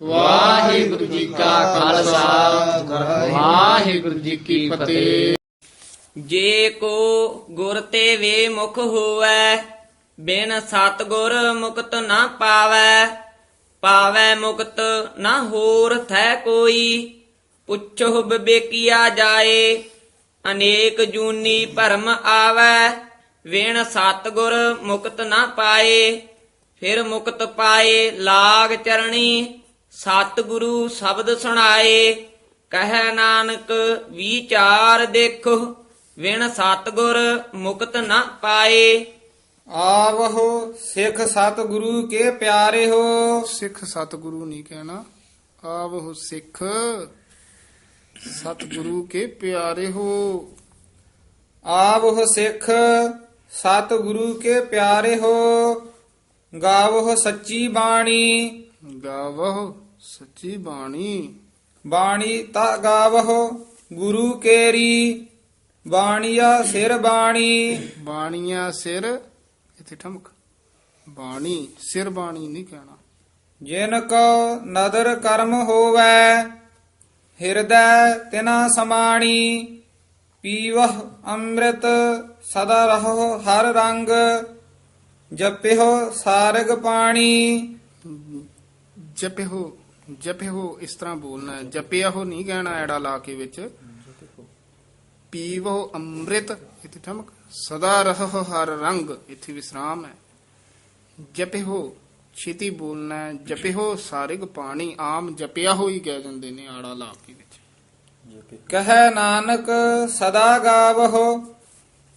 ਵਾਹਿਗੁਰੂ ਜੀ ਕਾ ਖਾਲਸਾ। ਵਾਹਿਗੁਰੂ ਜੀ ਕੀ ਫਤਿਹ। ਜੇ ਕੋ ਗੁਰ ਤੇ ਵੇ ਮੁਖ ਹੋਵੈ, ਬਿਨ ਸਤਗੁਰ ਮੁਕਤ ਨਾ ਪਾਵੈ ਪਾਵੈ ਮੁਕਤ ਨਾ ਹੋਰ ਥੈ ਕੋਈ, ਪੁੱਛੋ ਬਿਬੇਕੀਆ ਜਾਏ, ਅਨੇਕ ਜੂਨੀ ਭਰਮ ਆਵੈ ਵਿਣ ਸਤਗੁਰ ਮੁਕਤ ਨਾ ਪਾਏ, ਫਿਰ ਮੁਕਤ ਪਾਏ ਲਾਗ ਚਰਣੀ ਸਤਿਗੁਰੂ ਸ਼ਬਦ ਸੁਣਾਏ ਕਹਿ ਨਾਨਕ ਵਿਚਾਰ ਦੇਖੋ ਵਿਣ ਸਤਗੁਰ ਮੁਕਤ ਨਾ ਪਾਏ। ਆਵਹੋ ਸਿੱਖ ਸਤਿਗੁਰੂ ਕੇ ਪਿਆਰੇ ਹੋ। ਸਿੱਖ ਸਤਿਗੁਰੂ ਨਹੀਂ ਕਹਿਣਾ ਆਵਹੁ ਸਿੱਖ ਸਤਿਗੁਰੂ ਕੇ ਪਿਆਰੇ ਹੋ। ਆਵਹੁ ਸਿੱਖ ਸਤਿਗੁਰੂ ਕੇ ਪਿਆਰੇ ਹੋ। ਗਾਵਹੁ ਸੱਚੀ ਬਾਣੀ। ਗਾਵਹੁ ਸੱਚੀ ਬਾਣੀ। ਬਾਣੀ ਤਾ ਗਾਵਹੁ ਗੁਰੂ ਕੇਰੀ। ਬਾਣੀਆ ਸਿਰ ਬਾਣੀ। ਬਾਣੀਆਂ ਸਿਰ ਇੱਥੇ ਠਮਕ। ਬਾਣੀ ਸਿਰ ਬਾਣੀ ਨਹੀਂ ਕਹਿਣਾ। ਜਿਨ ਕੋ ਨਦਰ ਕਰਮ ਹੋਵੈ ਹਿਰਦੈ ਤਿਨਾ ਸਮਾਣੀ। ਪੀਵਹ ਅੰਮ੍ਰਿਤ ਸਦਾ ਰਹੋ ਹਰ ਰੰਗ ਜਪਿਓ ਸਾਰਗ ਪਾਣੀ। ਜਪਿਓ ਜਪਿਓ ਇਸ ਤਰ੍ਹਾਂ ਬੋਲਣਾ ਹੈ। ਜਪਿਆ ਹੋ ਨਹੀਂ ਕਹਿਣਾ ਐੜਾ ਲਾ ਕੇ ਵਿੱਚ। ਪੀਵੋ ਅੰਮ੍ਰਿਤ ਇੱਥੇ ਠਮਕ। ਸਦਾ ਰਹੋ ਹਰ ਰੰਗ ਇੱਥੇ ਵਿਸਰਾਮ ਹੈ। ਜਪਿਓ ਛੇਤੀ ਬੋਲਣਾ ਹੈ। ਜਪਿਓ ਸਾਰਿਗ ਪਾਣੀ ਆਮ ਜਪਿਆ ਹੋ ਹੀ ਕਹਿ ਦਿੰਦੇ ਨੇ ਆੜਾ ਲਾ ਕੇ ਵਿੱਚ। ਕਹੈ ਨਾਨਕ ਸਦਾ ਗਾਵਹੁ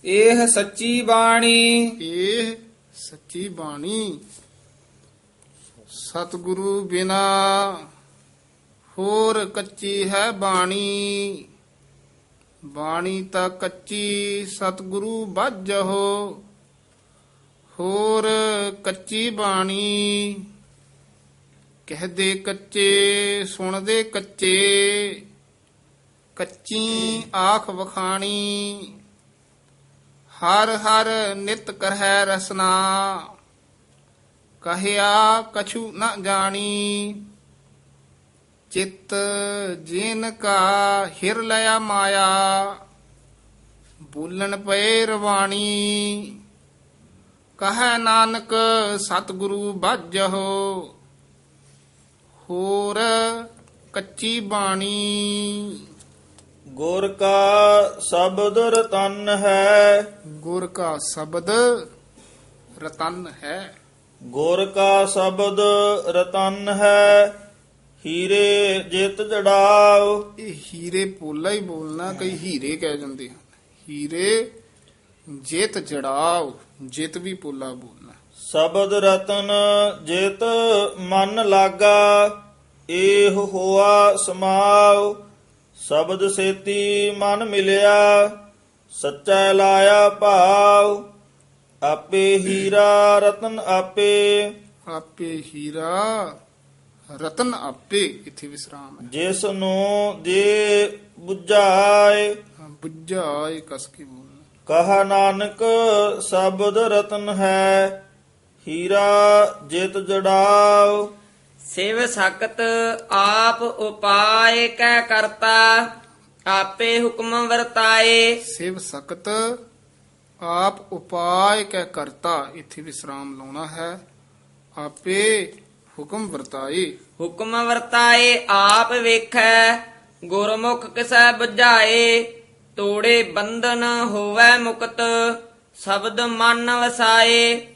ਇਹ ਸੱਚੀ ਬਾਣੀ। ਇਹ ਸੱਚੀ ਬਾਣੀ। ਸਤਿਗੁਰੂ ਬਿਨਾ ਹੋਰ ਕੱਚੀ ਹੈ ਬਾਣੀ। ਬਾਣੀ ਤਾਂ ਕੱਚੀ ਸਤਿਗੁਰੂ ਬਾਝੋ, ਹੋਰ ਕੱਚੀ ਬਾਣੀ। ਕਹਦੇ ਕੱਚੇ, ਸੁਣਦੇ ਕੱਚੇ, ਕੱਚੀ ਆਖ ਵਖਾਣੀ। ਹਰ ਹਰ ਨਿਤ ਕਰਹਿ ਰਸਨਾ। ਕਹਿਆ ਕਛੂ ਨ ਜਾਣੀ। ਚਿੱਤ ਜਿਨ ਕਾ ਹਿਰ ਲਿਆ ਮਾਇਆ ਬੋਲਣ ਪਏ ਰਵਾਣੀ। ਕਹੈ ਨਾਨਕ ਸਤਿਗੁਰੂ ਬਾਝੋ ਹੋਰ ਕੱਚੀ ਬਾਣੀ। ਗੁਰ ਕਾ ਸ਼ਬਦ ਰਤਨ ਹੈ। ਗੁਰ ਕਾ ਸ਼ਬਦ ਰਤਨ ਹੈ। ਗੁਰ ਕਾ ਸ਼ਬਦ ਰਤਨ ਹੈ ਹੀਰੇ ਜਿਤ ਜੜਾਓ। ਇਹ ਹੀਰੇ ਪੋਲਾ ਹੀ ਬੋਲਣਾ ਕਈ ਹੀਰੇ ਕਹਿ ਜਾਂਦੇ ਹਨ। ਹੀਰੇ ਜਿਤ ਜੜਾਓ ਜਿਤ ਵੀ ਪੋਲਾ ਬੋਲਣਾ। ਸ਼ਬਦ ਰਤਨ ਜਿਤ ਮਨ ਲਾਗਾ ਏਹ ਹੋਆ ਸਮਾਉ ਸ਼ਬਦ ਸੇਤੀ ਮਨ ਮਿਲਿਆ ਸੱਚਾ ਲਾਇਆ ਭਾਉ ਆਪੇ ਹੀਰਾ ਰਤਨ ਆਪੇ। ਆਪੇ ਹੀਰਾ ਰਤਨ ਆਪੇ ਇੱਥੇ ਵਿਸਰਾਮ ਹੈ। ਜਿਸ ਨੂੰ ਦੇ 부ਝਾਏ ਹਾਂ, ਬੁੱਝਾਏ ਕਸ ਕੇ ਬੋਲਣਾ। ਕਹਾ ਨਾਨਕ ਸ਼ਬਦ ਰਤਨ ਹੈ। ਹੀਰਾ ਜਿਤ ਜੜਾਓ। ਸਿਵ ਸਕਤ ਆਪ ਉਪਾਏ ਕੈ ਕਰਤਾ। ਆਪੇ ਹੁਕਮ ਵਰਤਾਏ। ਸਿਵ ਸਕਤ ਆਪ ਉਪਾਇ ਕੈ ਕਰਤਾ ਇੱਥੇ ਵਿਸਰਾਮ ਲਾਉਣਾ ਹੈ। ਆਪੇ ਹੁਕਮ ਵਰਤਾਏ। ਹੁਕਮ ਵਰਤਾਏ ਆਪ ਵੇਖੈ ਗੁਰਮੁਖ ਕਿਸੈ ਬੁਝਾਏ। ਤੋੜੇ ਬੰਧਨ ਹੋਵੈ ਮੁਕਤ ਸ਼ਬਦ ਮਨ ਵਸਾਏ।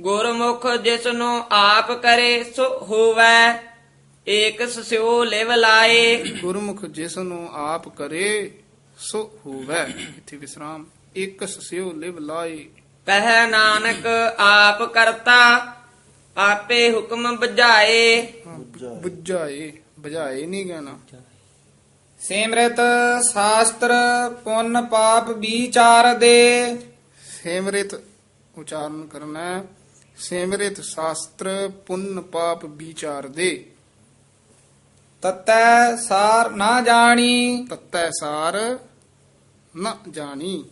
ਗੁਰਮੁਖ ਜਿਸ ਨੂੰ ਆਪ ਕਰੇ ਸੋ ਹੋਵੈ ਏਕ ਸਿਓ ਲਿਵ ਲਾਏ। ਗੁਰਮੁਖ ਜਿਸ ਨੂੰ ਆਪ ਕਰੇ ਸੋ ਹੋਵੇ। ਇੱਥੇ ਵਿਸਰਾਮ। ਇੱਕ ਸਿਉ ਲਿਵ ਲਾਏ। ਕਹਿ ਨਾਨਕ ਆਪ ਕਰਤਾ ਆਪੇ ਹੁਕਮ ਬੁਝਾਏ। ਬੁੱਝਾਏ ਬੁਝਾਏ ਨਹੀਂ ਕਹਿਣਾ। ਸਿਮਰਤ ਸ਼ਾਸਤਰ ਪੁੰਨ ਪਾਪ ਵਿਚਾਰ ਦੇ। ਸਿਮਰਿਤ ਉਚਾਰਨ ਕਰਨਾ। ਸਿਮਰਿਤ ਸ਼ਾਸਤਰ ਪੁੰਨ ਪਾਪ ਵਿਚਾਰ ਦੇ। ਤਤੈ ਸਾਰ ਨਾ ਜਾਣੀ। ਤਤੈ ਸਾਰ ਨ ਜਾਣੀ।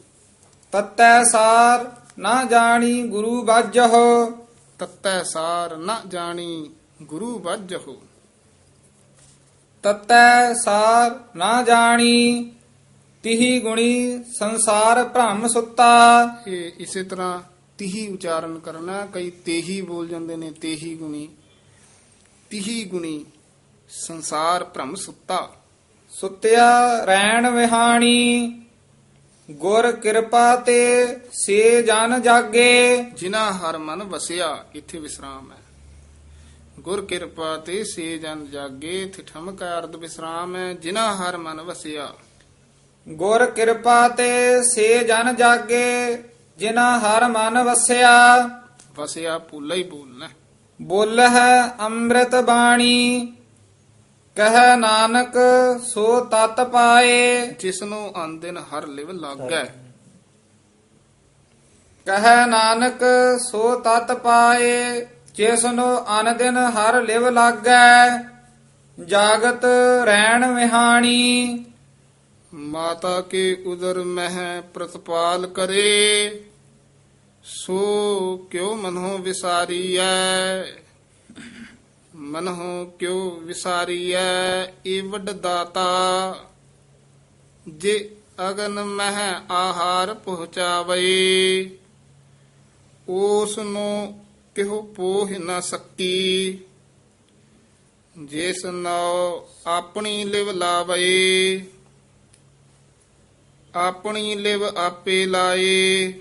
ਤਤੈ ਸਾਰ ਨਾ ਜਾਣੀ ਗੁਰੂ ਬਾਝਹੁ ਤਤੈ ਸਾਰ ਨ ਜਾਣੀ ਗੁਰੂ ਵੱਜਹੁ ਤਤੈ ਸਾਰ ਨਾ ਜਾਣੀ ਤਿਹੀ ਗੁਣੀ ਸੰਸਾਰ ਭ੍ਰਮ ਸੁੱਤਾ। ਇਹ ਇਸੇ ਤਰ੍ਹਾਂ ਤਿਹੀ ਉਚਾਰਨ ਕਰਨਾ ਕਈ ਤੇਹੀ ਬੋਲ ਜਾਂਦੇ ਨੇ ਤੇਹੀ ਗੁਣੀ। ਤਿਹੀ ਗੁਣੀ ਸੰਸਾਰ ਭ੍ਰਮ ਸੁੱਤਾ। ਸੁੱਤਿਆ ਰੈਣ ਵਿਹਾਣੀ। ਗੁਰ ਕਿਰਪਾ ਤੇ ਸੇ ਜਨ ਜਾਗੇ। ਜਿਨ੍ਹਾਂ ਹਰ ਮਨ ਵਸਿਆ ਇੱਥੇ ਵਿਸਰਾਮ ਹੈ। ਗੁਰ ਕਿਰਪਾ ਤੇ ਸੇ ਜਨ ਜਾਗੇ ਇੱਥੇ ਠਮਕ ਹੈ, ਅਰਧ ਵਿਸਰਾਮ ਹੈ। ਜਿਨ੍ਹਾਂ ਹਰ ਮਨ ਵਸਿਆ। ਗੁਰ ਕਿਰਪਾ ਤੇ ਸੇ ਜਨ ਜਾਗੇ ਜਿਨਾ ਹਰ ਮਨ ਵਸਿਆ। ਵਸਿਆ ਪੂਲਾ ਹੀ ਬੋਲਣਾ ਹੈ। ਬੋਲਹਿ ਅੰਮ੍ਰਿਤ ਬਾਣੀ। ਕਹਿ ਨਾਨਕ, ਸੋ ਤਤ ਪਾਏ ਜਿਸ ਨੂੰ ਆਂਦਿਨ ਹਰ ਲਿਵ ਲਾਗੈ। ਕਹਿ ਨਾਨਕ, ਸੋ ਤਤ ਪਾਏ ਜਿਸ ਨੂੰ ਅਨਦਿਨ ਹਰ ਲਿਵ ਲਾਗੈ। ਜਾਗਤ ਰਹਿਣ ਵਿਹਾਣੀ, ਮਾਤਾ ਕੇ ਉਦਰ ਮਹਿ ਪ੍ਰਤਪਾਲ ਕਰੇ। ਸੋ ਕਿਉ ਮਨੋ ਵਿਸਾਰੀਐ। ਮਨੋ ਕਿਉ ਵਿਸਾਰੀਐ? ਇਹ ਦਾਤਾ। ਜੇ ਅਗਨ ਮਹਿ ਆਹਾਰ ਪਹੁੰਚਾਵੇ ਉਸ ਨੂੰ ਕਿਹੋ ਪੋਹ ਨਾ ਸਕੀ। ਜਿਸ ਨਉ ਆਪਣੀ ਲਿਵ ਲਾਵੇ ਆਪਣੀ ਲਿਵ ਆਪੇ ਲਾਏ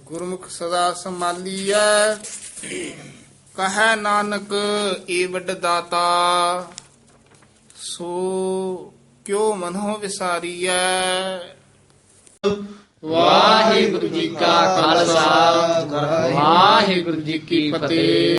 ਗੁਰਮੁਖ ਸਦਾ ਸੰਭਾਲੀਐ। ਕਹੈ ਨਾਨਕ ਏ ਵੱਡ ਦਾਤਾ, ਸੋ ਕਿਉ ਮਨੋ ਵਿਸਾਰੀਐ? ਵਾਹਿਗੁਰੂ ਜੀ ਕਾ ਖਾਲਸਾ, ਵਾਹਿਗੁਰੂ ਜੀ ਕੀ ਫਤਿਹ।